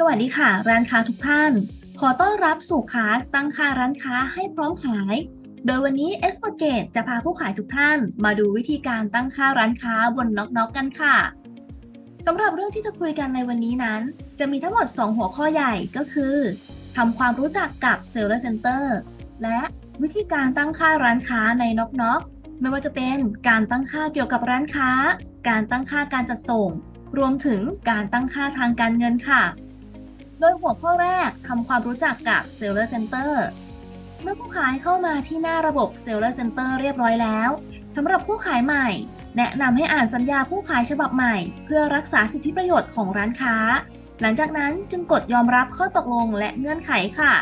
สวัสดีค่ะ ร้านค้าทุกท่าน ขอต้อนรับสู่คาสตั้งค่าร้านค้าให้พร้อมขาย โดยวันนี้ e s p e r g a t e จะพาผู้ขายทุกท่าน มาดูวิธีการตั้งค่าร้านค้าบนน็อกน็อกกันค่ะสำหรับเรื่องที่จะคุยกันในวันนี้นั้น จะมีทั้งหมด 2 หัวข้อใหญ่ก็คือทำความรู้จักกับ Seller Center และวิธีการตั้งค่าร้านค้าในน็อกน็อกไม่ว่าจะเป็นการตั้งค่าเกี่ยวกับร้านค้า การตั้งค่าการจัดส่ง รวมถึงการตั้งค่าทางการเงินค่ะ โดยหัวข้อแรกทำความรู้จักกับ Seller Center เมื่อผู้ขายเข้ามาที่หน้าระบบ Seller Center เรียบร้อยแล้วสำหรับผู้ขายใหม่ แนะนำให้อ่านสัญญาผู้ขายฉบับใหม่ เพื่อรักษาสิทธิประโยชน์ของร้านค้า หลังจากนั้นจึงกดยอมรับข้อตกลงและเงื่อนไขค่ะ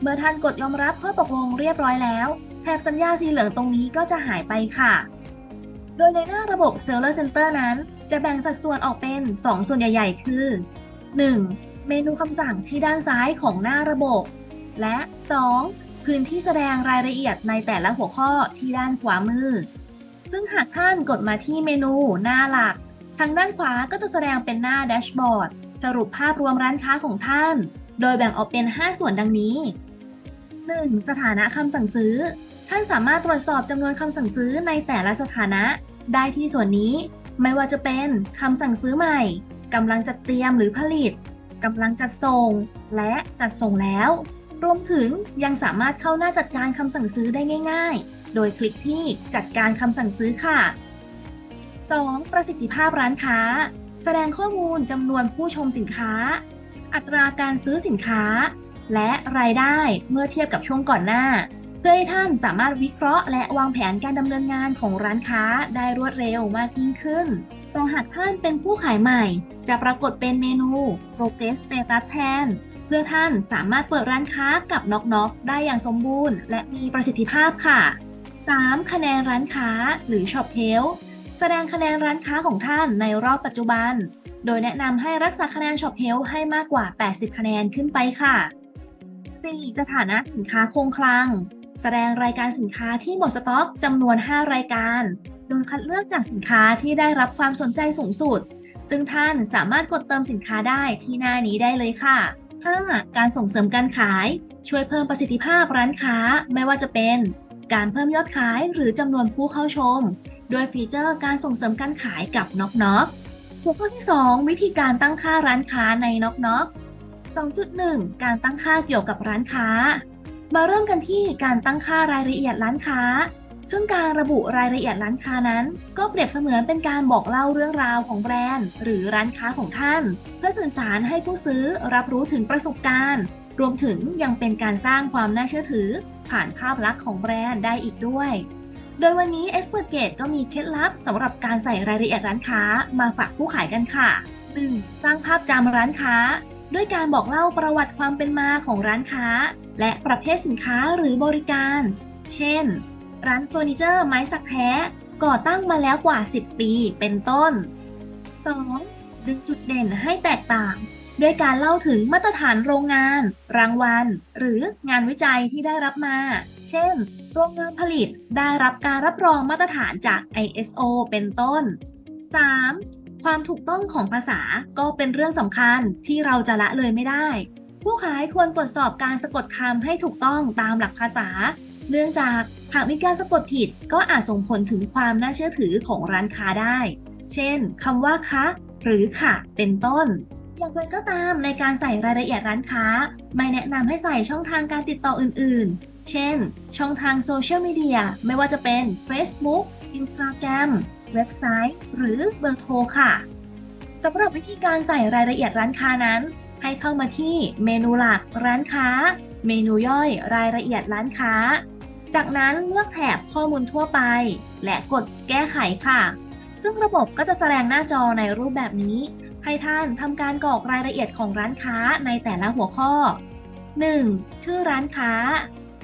เมื่อท่านกดยอมรับข้อตกลงเรียบร้อยแล้ว แถบสัญญาสีเหลืองตรงนี้ก็จะหายไปค่ะ โดยในหน้าระบบ Seller Center นั้น จะแบ่งสัดส่วนออกเป็น 2 ส่วนใหญ่ ๆ คือ 1. เมนูคำสั่งที่ด้านซ้ายของหน้าระบบ และ 2. พื้นที่แสดงรายละเอียดในแต่ละหัวข้อที่ด้านขวามือ ซึ่งหากท่านกดมาที่เมนูหน้าหลัก ทางด้านขวาก็จะแสดงเป็นหน้าแดชบอร์ดสรุปภาพรวมร้านค้าของท่าน โดยแบ่งออกเป็น 5 ส่วนดังนี้ 1. สถานะคำสั่งซื้อ ท่านสามารถตรวจสอบจำนวนคำสั่งซื้อในแต่ละสถานะ ได้ที่ส่วนนี้ ไม่ว่าจะเป็นคำสั่งซื้อใหม่กำลังจัดเตรียมหรือผลิต กำลังจัดส่ง และจัดส่งแล้ว รวมถึงยังสามารถเข้าหน้าจัดการคำสั่งซื้อได้ง่าย ๆ โดยคลิกที่จัดการคำสั่งซื้อค่ะ 2. ประสิทธิภาพร้านค้า แสดงข้อมูลจำนวนผู้ชมสินค้า อัตราการซื้อสินค้า และรายได้เมื่อเทียบกับช่วงก่อนหน้า เพื่อให้ท่านสามารถวิเคราะห์ และวางแผนการดำเนินงานของร้านค้าได้รวดเร็วมากยิ่งขึ้น แต่หากท่านเป็นผู้ขายใหม่ จะปรากฏเป็นเมนู Progress Status แทน เพื่อท่านสามารถเปิดร้านค้ากับน็อกน็อกได้อย่างสมบูรณ์ และมีประสิทธิภาพค่ะ 3. คะแนนร้านค้าหรือ Shop Health แสดงคะแนนร้านค้าของท่านในรอบปัจจุบัน โดยแนะนำให้รักษาคะแนน Shop Health ให้มากกว่า 80 คะแนนขึ้นไปค่ะ 4. สถานะสินค้าคงคลัง แสดงรายการสินค้าที่หมดสต็อกจำนวน 5 รายการโดยคัดเลือกจากสินค้าที่ได้รับความสนใจสูงสุด ซึ่งท่านสามารถกดเติมสินค้าได้ที่หน้านี้ได้เลยค่ะ 5. การส่งเสริมการขายช่วยเพิ่มประสิทธิภาพร้านค้าไม่ว่าจะเป็น การเพิ่มยอดขายหรือจำนวนผู้เข้าชมโดยฟีเจอร์การส่งเสริมการขายกับน็อกน็อกหัวข้อที่ 2 วิธีการตั้งค่าร้านค้าในน็อกน็อก2.1 การตั้งค่าเกี่ยวกับร้านค้า มาเริ่มกันที่การตั้งค่ารายละเอียดร้านค้า ซึ่งการระบุรายละเอียดร้านค้านั้น ก็เปรียบเสมือนเป็นการบอกเล่าเรื่องราวของแบรนด์ หรือร้านค้าของท่าน เพื่อสื่อสารให้ผู้ซื้อรับรู้ถึงประสบการณ์ รวมถึงยังเป็นการสร้างความน่าเชื่อถือ ผ่านภาพลักษณ์ของแบรนด์ได้อีกด้วย โดยวันนี้ Expert Gate ก็มีเคล็ดลับสำหรับการใส่รายละเอียดร้านค้ามาฝากผู้ขายกันค่ะ 1. สร้างภาพจำร้านค้า ด้วยการบอกเล่าประวัติความเป็นมาของร้านค้า และประเภทสินค้าหรือบริการ เช่น ร้านเฟอร์นิเจอร์ไม้สักแท้ ก่อตั้งมาแล้วกว่า 10 ปีเป็นต้น 2. ดึงจุดเด่นให้แตกต่าง ด้วยการเล่าถึงมาตรฐานโรงงาน รางวัล หรืองานวิจัยที่ได้รับมา เช่น โรงงานผลิตได้รับการรับรองมาตรฐานจาก ISO เป็นต้น 3. ความถูกต้องของภาษาก็เป็นเรื่องสำคัญที่เราจะละเลยไม่ได้ ผู้ขายควรตรวจสอบการสะกดคำให้ถูกต้องตามหลักภาษา เนื่องจากหากมีการสะกดผิดก็อาจส่งผลถึงความน่าเชื่อถือของร้านค้าได้ เช่นคำว่าคะหรือค่ะ เป็นต้น อย่างไรก็ตามในการใส่รายละเอียดร้านค้า ไม่แนะนำให้ใส่ช่องทางการติดต่ออื่น ๆ เช่น ช่องทางโซเชียลมีเดียไม่ว่าจะเป็น Facebook Instagram เว็บไซต์ หรือเบอร์โทรค่ะสำหรับวิธีการใส่รายละเอียดร้านค้านั้น ให้เข้ามาที่เมนูหลักร้านค้า เมนูย่อยรายละเอียดร้านค้า จากนั้นเลือกแถบข้อมูลทั่วไป และกดแก้ไขค่ะ ซึ่งระบบก็จะแสดงหน้าจอในรูปแบบนี้ ให้ท่านทำการกรอกรายละเอียดของร้านค้าในแต่ละหัวข้อ 1. ชื่อร้านค้า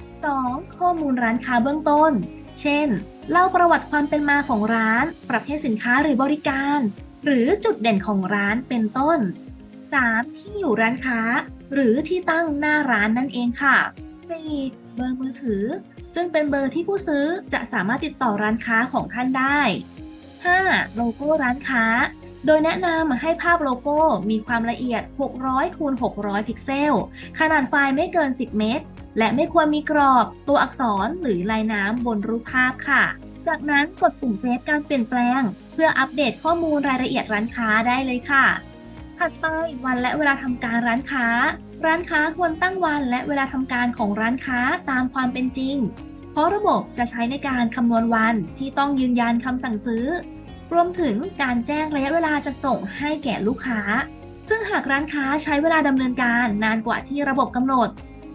2. ข้อมูลร้านค้าเบื้องต้น เช่น เล่าประวัติความเป็นมาของร้าน ประเภทสินค้าหรือบริการ หรือจุดเด่นของร้านเป็นต้น 3. ที่อยู่ร้านค้า หรือที่ตั้งหน้าร้านนั่นเองค่ะ 4. เบอร์มือถือ ซึ่งเป็นเบอร์ที่ผู้ซื้อจะสามารถติดต่อร้านค้าของท่านได้ 5. โลโก้ร้านค้า โดยแนะนำให้ภาพโลโก้มีความละเอียด 600คูณ600 พิกเซล ขนาดไฟล์ไม่เกิน 10 เมตร และไม่ควรมีกรอบตัวอักษรหรือลายน้ำบนรูปภาพค่ะ จากนั้นกดปุ่มเซฟการเปลี่ยนแปลง เพื่ออัปเดตข้อมูลรายละเอียดร้านค้าได้เลยค่ะ ถัดไปวันและเวลาทำการร้านค้า ร้านค้าควรตั้งวันและเวลาทำการของร้านค้าตามความเป็นจริง เพราะระบบจะใช้ในการคำนวณวันที่ต้องยืนยันคำสั่งซื้อ รวมถึงการแจ้งระยะเวลาจะส่งให้แก่ลูกค้า ซึ่งหากร้านค้าใช้เวลาดำเนินการนานกว่าที่ระบบกำหนด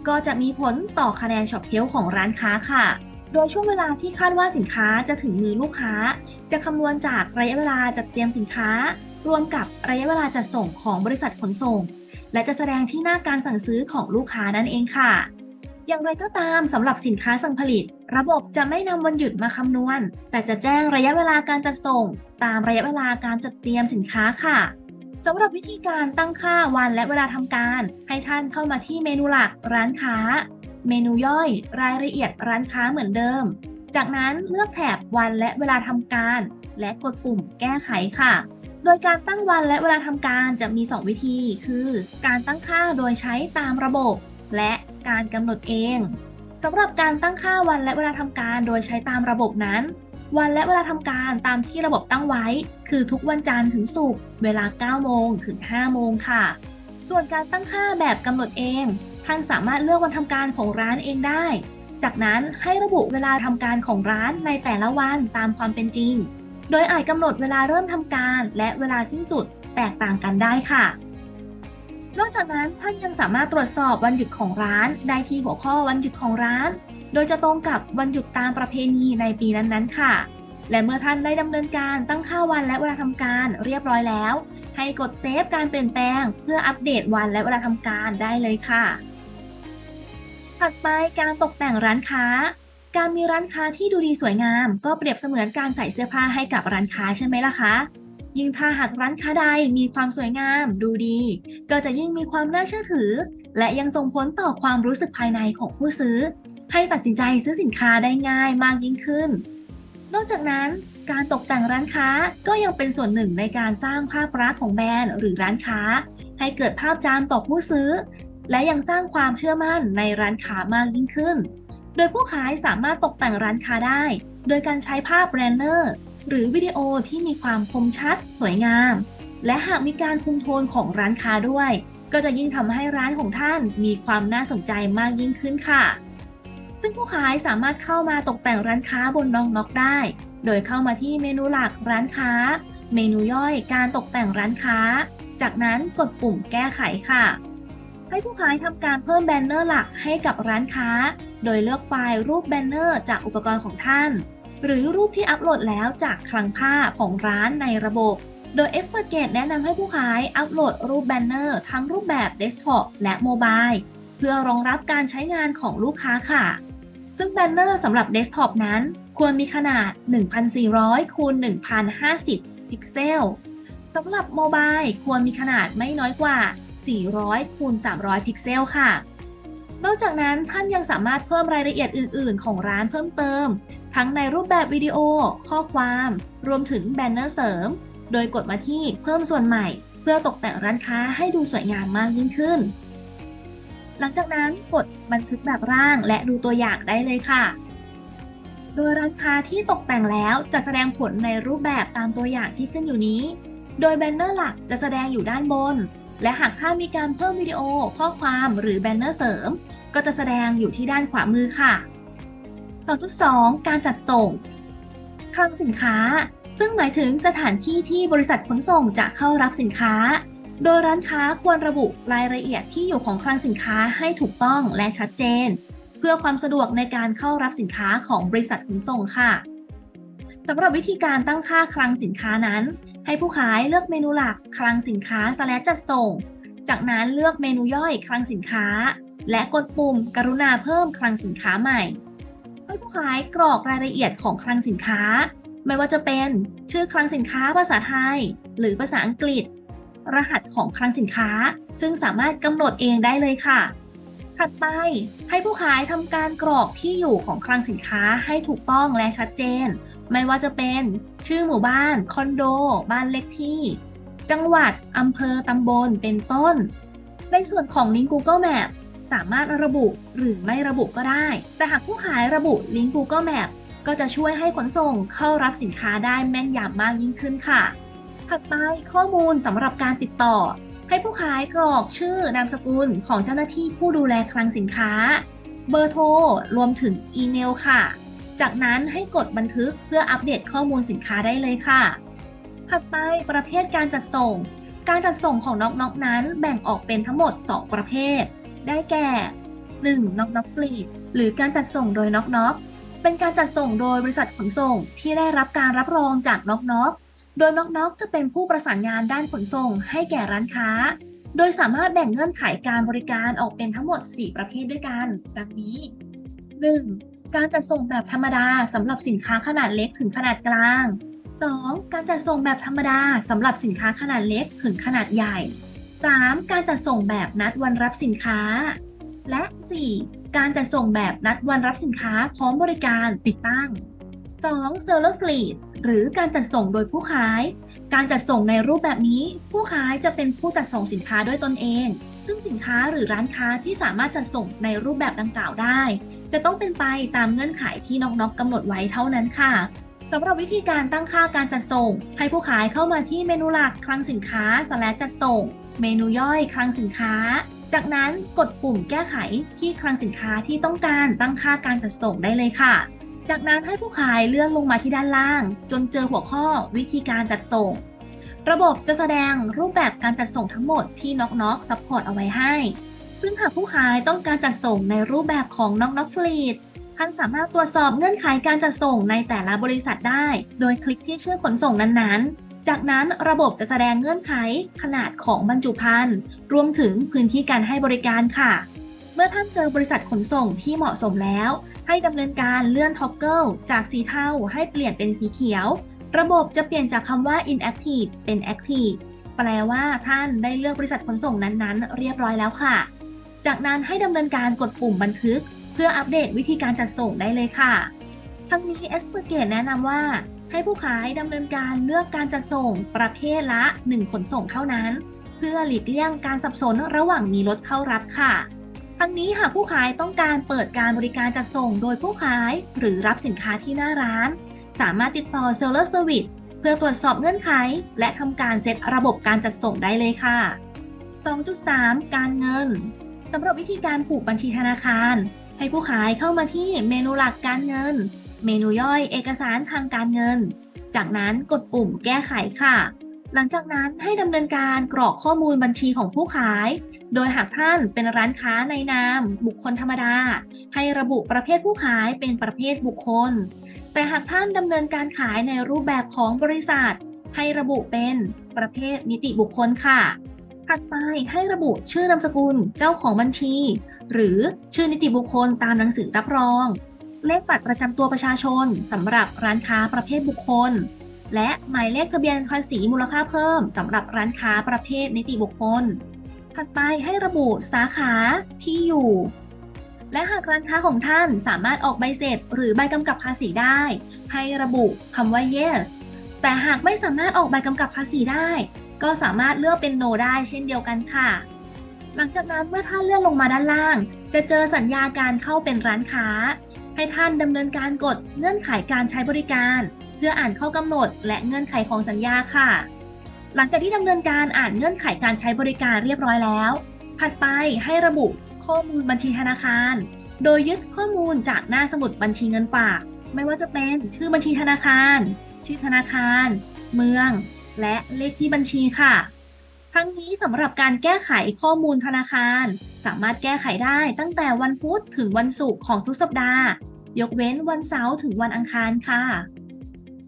ก็จะมีผลต่อคะแนนช็อปเฮลของร้านค้าค่ะโดยช่วงเวลาที่คาดว่าสินค้าจะถึงมือลูกค้า จะคำนวณจากระยะเวลาจัดเตรียมสินค้า รวมกับระยะเวลาจัดส่งของบริษัทขนส่ง และจะแสดงที่หน้าการสั่งซื้อของลูกค้านั่นเองค่ะ อย่างไรก็ตามสำหรับสินค้าสั่งผลิต ระบบจะไม่นำวันหยุดมาคำนวณ แต่จะแจ้งระยะเวลาการจัดส่ง ตามระยะเวลาการจัดเตรียมสินค้าค่ะสำหรับวิธีการตั้งค่าวันและเวลาทำการ ให้ท่านเข้ามาที่เมนูหลักร้านค้า เมนูย่อย รายละเอียดร้านค้าเหมือนเดิม จากนั้นเลือกแถบวันและเวลาทำการ และกดปุ่มแก้ไขค่ะ โดยการตั้งวันและเวลาทำการจะมี 2 วิธี คือการตั้งค่าโดยใช้ตามระบบ และการกำหนดเองสำหรับการตั้งค่าวันและเวลาทำการโดยใช้ตามระบบนั้น วันและเวลาทำการตามที่ระบบตั้งไว้ คือทุกวันจันทร์ถึงศุกร์เวลา 9 โมงถึง 5 โมงค่ะ ส่วนการตั้งค่าแบบกำหนดเอง ท่านสามารถเลือกวันทำการของร้านเองได้ จากนั้นให้ระบุเวลาทำการของร้านในแต่ละวันตามความเป็นจริง โดยอาจกำหนดเวลาเริ่มทำการ และเวลาสิ้นสุดแตกต่างกันได้ค่ะ นอกจากนั้นท่านยังสามารถตรวจสอบวันหยุดของร้าน ได้ที่หัวข้อวันหยุดของร้าน โดยจะตรงกับวันหยุดตามประเพณีในปีนั้นๆ ค่ะ และเมื่อท่านได้ดำเนินการตั้งค่าวันและเวลาทำการเรียบร้อยแล้ว ให้กดเซฟการเปลี่ยนแปลง เพื่ออัปเดตวันและเวลาทำการได้เลยค่ะ ถัดไปการตกแต่งร้านค้า การมีร้านค้าที่ดูดีสวยงาม ก็เปรียบเสมือนการใส่เสื้อผ้าให้กับร้านค้าใช่ไหมล่ะคะยิ่งถ้าหากร้านค้าใดมีความสวยงาม ดูดี ก็จะยิ่งมีความน่าเชื่อถือ และยังส่งผลต่อความรู้สึกภายในของผู้ซื้อ ให้ตัดสินใจซื้อสินค้าได้ง่ายมากยิ่งขึ้น นอกจากนั้น การตกแต่งร้านค้าก็ยังเป็นส่วนหนึ่งในการสร้างภาพลักษณ์ของแบรนด์หรือร้านค้า ให้เกิดภาพจำต่อผู้ซื้อ และยังสร้างความเชื่อมั่นในร้านค้ามากยิ่งขึ้น โดยผู้ขายสามารถตกแต่งร้านค้าได้ โดยการใช้ภาพแบรนเนอร์ หรือวิดีโอที่มีความคมชัด สวยงาม และหากมีการคุมโทนของร้านค้าด้วย ก็จะยิ่งทำให้ร้านของท่านมีความน่าสนใจมากยิ่งขึ้นค่ะ ซึ่งผู้ขายสามารถเข้ามาตกแต่งร้านค้าบนน้องน็อกได้ โดยเข้ามาที่เมนูหลักร้านค้า เมนูย่อยการตกแต่งร้านค้า จากนั้นกดปุ่มแก้ไขค่ะ ให้ผู้ขายทำการเพิ่มแบนเนอร์หลักให้กับร้านค้า โดยเลือกไฟล์รูปแบนเนอร์จากอุปกรณ์ของท่าน หรือรูปที่อัปโหลดแล้วจากคลังภาพของร้านในระบบ โดย e x p e r t g a t e แนะนำให้ผู้ขายอัปโหลดรูปแบนเนอร์ทั้งรูปแบบเดสก์ท็อปและโมบายเพื่อรองรับการใช้งานของลูกค้าค่ะ ซึ่งแบนเนอร์สำหรับเดสก์ท็อปนั้น ควรมีขนาด 1,400คูณ1,050 พิกเซลสำหรับโมบายควรมีขนาดไม่น้อยกว่า 400คูณ300 พิกเซลค่ะ นอกจากนั้นท่านยังสามารถเพิ่มรายละเอียดอื่น ๆ ของร้านเพิ่มเติม ทั้งในรูปแบบวิดีโอ ข้อความ รวมถึงแบนเนอร์เสริม โดยกดมาที่เพิ่มส่วนใหม่ เพื่อตกแต่งร้านค้าให้ดูสวยงามมากยิ่งขึ้น หลังจากนั้นกดบันทึกแบบร่างและดูตัวอย่างได้เลยค่ะโดยร้านค้าที่ตกแต่งแล้วจะแสดงผลในรูปแบบตามตัวอย่างที่ขึ้นอยู่นี้ โดยแบนเนอร์หลักจะแสดงอยู่ด้านบน และหากท่านมีการเพิ่มวิดีโอ ข้อความหรือแบนเนอร์เสริม ก็จะแสดงอยู่ที่ด้านขวามือค่ะตอนที่2การจัดส่งคลังสินค้า ซึ่งหมายถึงสถานที่ที่บริษัทขนส่งจะเข้ารับสินค้า โดยร้านค้าควรระบุรายละเอียดที่อยู่ของคลังสินค้าให้ถูกต้องและชัดเจน เพื่อความสะดวกในการเข้ารับสินค้าของบริษัทขนส่งค่ะสำหรับวิธีการตั้งค่าคลังสินค้านั้น ให้ผู้ขายเลือกเมนูหลักคลังสินค้าสแลดจัดส่ง จากนั้นเลือกเมนูย่อยคลังสินค้า และกดปุ่มกรุณาเพิ่มคลังสินค้าใหม่ ให้ผู้ขายกรอกรายละเอียดของคลังสินค้า ไม่ว่าจะเป็นชื่อคลังสินค้าภาษาไทย หรือภาษาอังกฤษ รหัสของคลังสินค้า ซึ่งสามารถกำหนดเองได้เลยค่ะ ถัดไปให้ผู้ขายทำการกรอกที่อยู่ของคลังสินค้าให้ถูกต้องและชัดเจน ไม่ว่าจะเป็นชื่อหมู่บ้าน คอนโด บ้านเลขที่ จังหวัดอำเภอตำบลเป็นต้น ในส่วนของลิงก์ Google Map สามารถระบุหรือไม่ระบุก็ได้ แต่หากผู้ขายระบุลิงก์ Google Map ก็จะช่วยให้ขนส่งเข้ารับสินค้าได้แม่นยำมากยิ่งขึ้นค่ะ ถัดไปข้อมูลสำหรับการติดต่อ ให้ผู้ขายกรอกชื่อนามสกุลของเจ้าหน้าที่ผู้ดูแลคลังสินค้า เบอร์โทร รวมถึงอีเมลค่ะ จากนั้นให้กดบันทึกเพื่ออัปเดตข้อมูลสินค้าได้เลยค่ะ ถัดไปประเภทการจัดส่ง การจัดส่งของน็อกน็อกนั้นแบ่งออกเป็นทั้งหมด 2 ประเภท ได้แก่ 1. น็อกน็อกฟลีหรือการจัดส่งโดยน็อกน็อกเป็นการจัดส่งโดยบริษัทขนส่งที่ได้รับการรับรองจากน็อกน็อก โดยน็อกนกจะเป็นผู้ประสานงานด้านขนส่งให้แก่ร้านค้า โดยสามารถแบ่งเงื่อนไขการบริการออกเป็นทั้งหมด 4 ประเภทด้วยกันดังนี้ 1. การจัดส่งแบบธรรมดาสำหรับสินค้าขนาดเล็กถึงขนาดกลาง 2. การจัดส่งแบบธรรมดาสำหรับสินค้าขนาดเล็กถึงขนาดใหญ่ 3. การจัดส่งแบบนัดวันรับสินค้า และ 4. การจัดส่งแบบนัดวันรับสินค้าพร้อมบริการติดตั้ง 2. Seller Fleet หรือการจัดส่งโดยผู้ขาย การจัดส่งในรูปแบบนี้ ผู้ขายจะเป็นผู้จัดส่งสินค้าด้วยตนเอง ซึ่งสินค้าหรือร้านค้าที่สามารถจัดส่งในรูปแบบดังกล่าวได้ จะต้องเป็นไปตามเงื่อนไขที่น้องๆกำหนดไว้เท่านั้นค่ะสำหรับวิธีการตั้งค่าการจัดส่ง ให้ผู้ขายเข้ามาที่เมนูหลักคลังสินค้าสแลจัดส่ง เมนูย่อยคลังสินค้า จากนั้นกดปุ่มแก้ไขที่คลังสินค้าที่ต้องการตั้งค่าการจัดส่งได้เลยค่ะ จากนั้นให้ผู้ขายเลื่อนลงมาที่ด้านล่าง จนเจอหัวข้อวิธีการจัดส่ง ระบบจะแสดงรูปแบบการจัดส่งทั้งหมดที่น็อกน็อกซัพพอร์ตเอาไว้ให้ ซึ่งหากผู้ขายต้องการจัดส่งในรูปแบบของน็อกน็อกฟลีดท่านสามารถตรวจสอบเงื่อนไขการจัดส่งในแต่ละบริษัทได้ โดยคลิกที่ชื่อขนส่งนั้นๆ จากนั้นระบบจะแสดงเงื่อนไขขนาดของบรรจุภัณฑ์รวมถึงพื้นที่การให้บริการค่ะ เมื่อท่านเจอบริษัทขนส่งที่เหมาะสมแล้ว ให้ดำเนินการเลื่อนท็อกเกิลจากสีเทาให้เปลี่ยนเป็นสีเขียว ระบบจะเปลี่ยนจากคำว่า inactive เป็น active แปลว่าท่านได้เลือกบริษัทขนส่งนั้นๆ เรียบร้อยแล้วค่ะ จากนั้นให้ดำเนินการกดปุ่มบันทึก เพื่ออัปเดตวิธีการจัดส่งได้เลยค่ะ ทั้งนี้ e x p e r g a t e แนะนำว่า ให้ผู้ขายดำเนินการเลือกการจัดส่งประเภทละ 1 ขนส่งเท่านั้น เพื่อหลีกเลี่ยงการสับสนระหว่างมีรถเข้ารับค่ะ ทั้งนี้หากผู้ขายต้องการเปิดการบริการจัดส่งโดยผู้ขายหรือรับสินค้าที่หน้าร้าน สามารถติดต่อ Seller Service เพื่อตรวจสอบเงื่อนไข และทำการเซตระบบการจัดส่งได้เลยค่ะ 2.3 การเงินสำหรับวิธีการผูกบัญชีธนาคาร ให้ผู้ขายเข้ามาที่เมนูหลักการเงิน เมนูย่อยเอกสารทางการเงิน จากนั้นกดปุ่มแก้ไขค่ะ หลังจากนั้นให้ดำเนินการกรอกข้อมูลบัญชีของผู้ขาย โดยหากท่านเป็นร้านค้าในนาม บุคคลธรรมดา ให้ระบุประเภทผู้ขายเป็นประเภทบุคคล แต่หากท่านดำเนินการขายในรูปแบบของบริษัท ให้ระบุเป็นประเภทนิติบุคคลค่ะถัดไปให้ระบุชื่อนามสกุลเจ้าของบัญชี หรือชื่อนิติบุคคลตามหนังสือรับรอง เลขบัตรประจำตัวประชาชนสำหรับร้านค้าประเภทบุคคล และหมายเลขทะเบียนภาษีมูลค่าเพิ่มสำหรับร้านค้าประเภทนิติบุคคล ถัดไปให้ระบุสาขาที่อยู่ และหากร้านค้าของท่านสามารถออกใบเสร็จ หรือใบกำกับภาษีได้ ให้ระบุคำว่า yes แต่หากไม่สามารถออกใบกำกับภาษีได้ ก็สามารถเลือกเป็น no ได้เช่นเดียวกันค่ะ หลังจากนั้นเมื่อท่านเลื่อนลงมาด้านล่าง จะเจอสัญญาการเข้าเป็นร้านค้า ให้ท่านดำเนินการกดเงื่อนไขการใช้บริการ เพื่ออ่านข้อกำหนด และเงื่อนไขของสัญญาค่ะ หลังจากที่ดำเนินการอ่านเงื่อนไขการใช้บริการเรียบร้อยแล้ว ถัดไปให้ระบุข้อมูลบัญชีธนาคาร โดยยึดข้อมูลจากหน้าสมุดบัญชีเงินฝาก ไม่ว่าจะเป็นชื่อบัญชีธนาคาร ชื่อธนาคาร เมือง และเลขที่บัญชีค่ะทั้งนี้สำหรับการแก้ไขข้อมูลธนาคาร สามารถแก้ไขได้ตั้งแต่วันพุธถึงวันศุกร์ของทุกสัปดาห์ ยกเว้นวันเสาร์ถึงวันอังคารค่ะ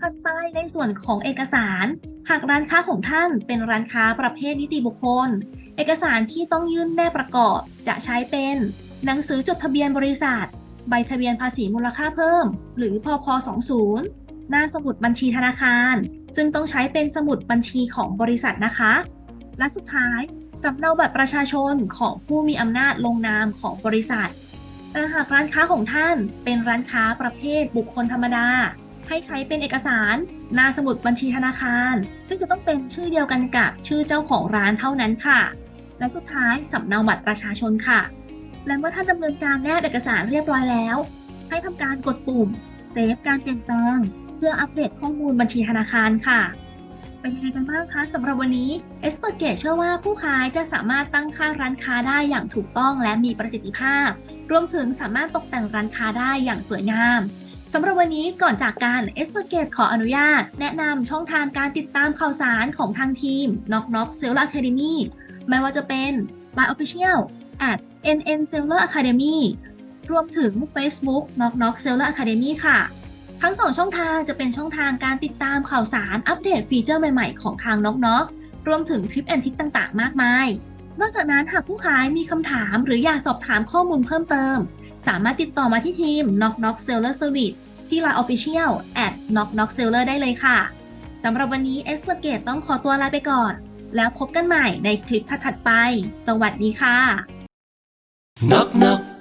ถัดไปในส่วนของเอกสาร หากร้านค้าของท่านเป็นร้านค้าประเภทนิติบุคคล เอกสารที่ต้องยื่นแนบประกอบจะใช้เป็น หนังสือจดทะเบียนบริษัท ใบทะเบียนภาษีมูลค่าเพิ่ม หรือพพ20หน้าสมุดบัญชีธนาคาร ซึ่งต้องใช้เป็นสมุดบัญชีของบริษัทนะคะ และสุดท้ายสำเนาบัตรประชาชนของผู้มีอำนาจลงนามของบริษัทแต่หากร้านค้าของท่านเป็นร้านค้าประเภทบุคคลธรรมดา ให้ใช้เป็นเอกสารหน้าสมุดบัญชีธนาคาร ซึ่งจะต้องเป็นชื่อเดียวกันกับชื่อเจ้าของร้านเท่านั้นค่ะ และสุดท้ายสำเนาบัตรประชาชนค่ะ และเมื่อท่านดำเนินการแนบเอกสารเรียบร้อยแล้ว ให้ทำการกดปุ่มเซฟการเปลี่ยนแปลงเพื่ออัปเดตข้อมูลบัญชีธนาคารค่ะ เป็นยังไงกันบ้างคะสำหรับวันนี้ e x p e r t g a t e เชื่อว่าผู้ขายจะสามารถตั้งค่าร้านค้าได้อย่างถูกต้องและมีประสิทธิภาพ รวมถึงสามารถตกแต่งร้านค้าได้อย่างสวยงาม สำหรับวันนี้ก่อนจากการ e x p e r t g a t e ขออนุญาต แนะนำช่องทางการติดตามข่าวสารของทางทีม Knock Knock Seller Academy ไม่ว่าจะเป็น Line Official at NN Seller Academy รวมถึง Facebook n o c k n o c k Seller Academy ค่ะ ทั้งสองช่องทางจะเป็นช่องทางการติดตามข่าวสารอัปเดตฟีเจอร์ใหม่ๆ ของทางน็อกน็อกรวมถึงทริปแอนทิปต่างๆ มากมาย นอกจากนั้นหากผู้ขายมีคำถามหรืออยากสอบถามข้อมูลเพิ่มเติม สามารถติดต่อมาที่ทีม Knock Knock Seller Service ที่ Line Official at Knock Knock Seller ได้เลยค่ะ สำหรับวันนี้ Expert Gate ต้องขอตัวลาไปก่อน แล้วพบกันใหม่ในคลิปถัดๆไป สวัสดีค่ะ Knock knock